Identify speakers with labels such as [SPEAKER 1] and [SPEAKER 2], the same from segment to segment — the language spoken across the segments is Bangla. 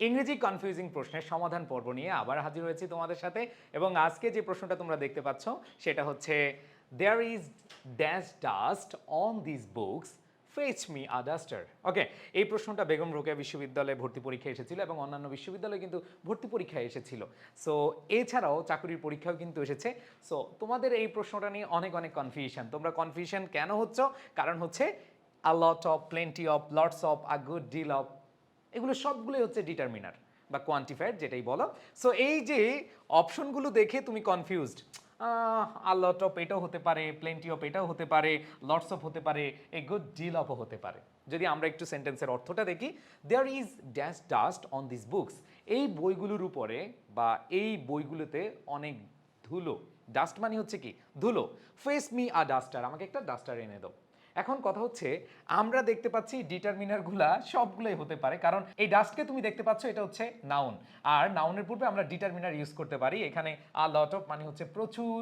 [SPEAKER 1] ইংরেজি কনফিউজিং প্রশ্নের সমাধান পর্ব নিয়ে আবার হাজির হয়েছি তোমাদের সাথে এবং আজকে যে প্রশ্নটা তোমরা দেখতে পাচ্ছ, সেটা হচ্ছে there is dash dust on this books fetch me a duster okay এই প্রশ্নটা বেগম রোকেয়া বিশ্ববিদ্যালয়ে ভর্তি পরীক্ষা এসেছিল এবং অন্যান্য বিশ্ববিদ্যালয়ে কিন্তু ভর্তি পরীক্ষায় এসেছিল। সো এছাড়াও চাকরির পরীক্ষাও কিন্তু এসেছে। সো তোমাদের এই প্রশ্নটা নিয়ে অনেক অনেক কনফিউশন তোমরা কনফিউশন কেন হচ্ছ? কারণ হচ্ছে a lot of plenty of lots of a good deal of এগুলো সবগুলোই হচ্ছে ডিটারমিনার বা কোয়ান্টিফায়ার যেটাই বলো। সো এই যে অপশনগুলো দেখে তুমি কনফিউজড আর লট অফ এটাও হতে পারে প্লেন্টি অফ এটাও হতে পারে লটস অফ হতে পারে এ গুড ডিল অফও হতে পারে। যদি আমরা একটু সেন্টেন্সের অর্থটা দেখি there is dash dust on this books এই বইগুলোর উপরে বা এই বইগুলোতে অনেক ধুলো। ডাস্ট মানে হচ্ছে কি? ধুলো। ফেস মি আ ডাস্টার আমাকে একটা ডাস্টার এনে দাও। এখন কথা হচ্ছে, আমরা দেখতে পাচ্ছি ডিটারমিনারগুলা সবগুলোই হতে পারে, কারণ এই ডাস্টকে তুমি দেখতে পাচ্ছ, এটা হচ্ছে নাউন। আর নাউনের পূর্বে আমরা ডিটারমিনার ইউজ করতে পারি, এখানে আ লট অফ মানে হচ্ছে প্রচুর,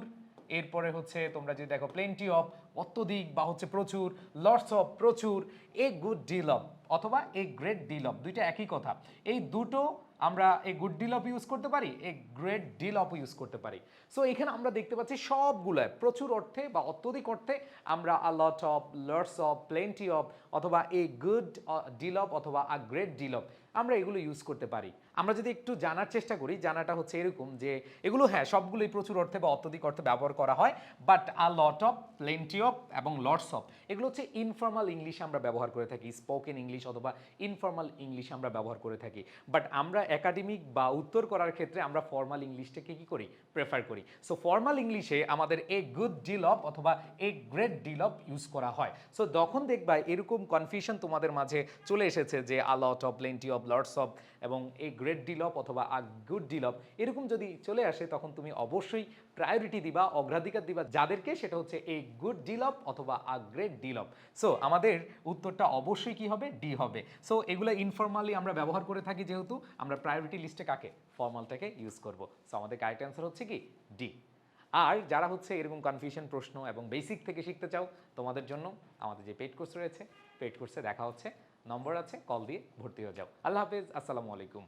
[SPEAKER 1] এরপরে হচ্ছে তোমরা যদি দেখো প্লেন্টি অফ অত্যধিক বা হচ্ছে প্রচুর লটস অফ প্রচুর এ গুড ডিল অফ অথবা এ গ্রেট ডিল অফ দুইটা একই কথা। এই দুটো আমরা এই গুড ডিল অফ ইউজ করতে পারি a great deal of use করতে পারি। সো এখানে আমরা দেখতে পাচ্ছি সবগুলোয় প্রচুর অর্থে বা অত্যধিক অর্থে আমরা a lot of lots of plenty of অথবা এ গুড ডিল অফ অথবা আ গ্রেট ডিল অফ আমরা এগুলো ইউজ করতে পারি। আমরা যদি একটু জানার চেষ্টা করি, জানাটা হচ্ছে এরকম যে এগুলো হ্যাঁ সবগুলোই প্রচুর অর্থে বা অত্যধিক অর্থে ব্যবহার করা হয় but a lot of plenty of এবং লটস অফ এগুলো হচ্ছে ইনফর্মাল ইংলিশ আমরা ব্যবহার করে থাকি স্পোকেন ইংলিশ অথবা ইনফর্মাল ইংলিশ আমরা ব্যবহার করে থাকি। বাট আমরা একাডেমিক বা উত্তর করার ক্ষেত্রে আমরা ফর্মাল ইংলিশটাকে কি করি? প্রেফার করি। সো ফর্মাল ইংলিশে আমাদের এ গুড ডিল অফ অথবা a great deal of use করা হয়। সো তখন দেখবা এরকম কনফিউশন তোমাদের মাঝে চলে এসেছে যে a lot of plenty of lots of এবং এ গ্রেট ডিল অফ অথবা আ গুড ডিল অফ এরকম যদি চলে আসে, তখন তুমি অবশ্যই প্রায়োরিটি দিবা, অগ্রাধিকার দিবা। যাদেরকে সেটা হচ্ছে এ গুড ডিল অফ অথবা a great deal of so আমাদের উত্তরটা অবশ্যই কি হবে? ডি হবে। সো এগুলো ইনফর্মালি আমরা ব্যবহার করে থাকি যেহেতু আমরা প্রায়োরিটি লিস্টে কাকে? ফর্মালটাকে ইউজ করব। সো আমাদের কারেক্ট অ্যান্সার হচ্ছে কি? ডি আর যারা হচ্ছে এরকম কনফিউশন প্রশ্ন এবং বেসিক থেকে শিখতে চাও, তোমাদের জন্য আমাদের যে পেড কোর্স রয়েছে পেড কোর্সে দেখা হচ্ছে। নম্বর আছে কল দিয়ে ভর্তি হয়ে যাও। আল্লাহ হাফেজ, আসসালামু আলাইকুম।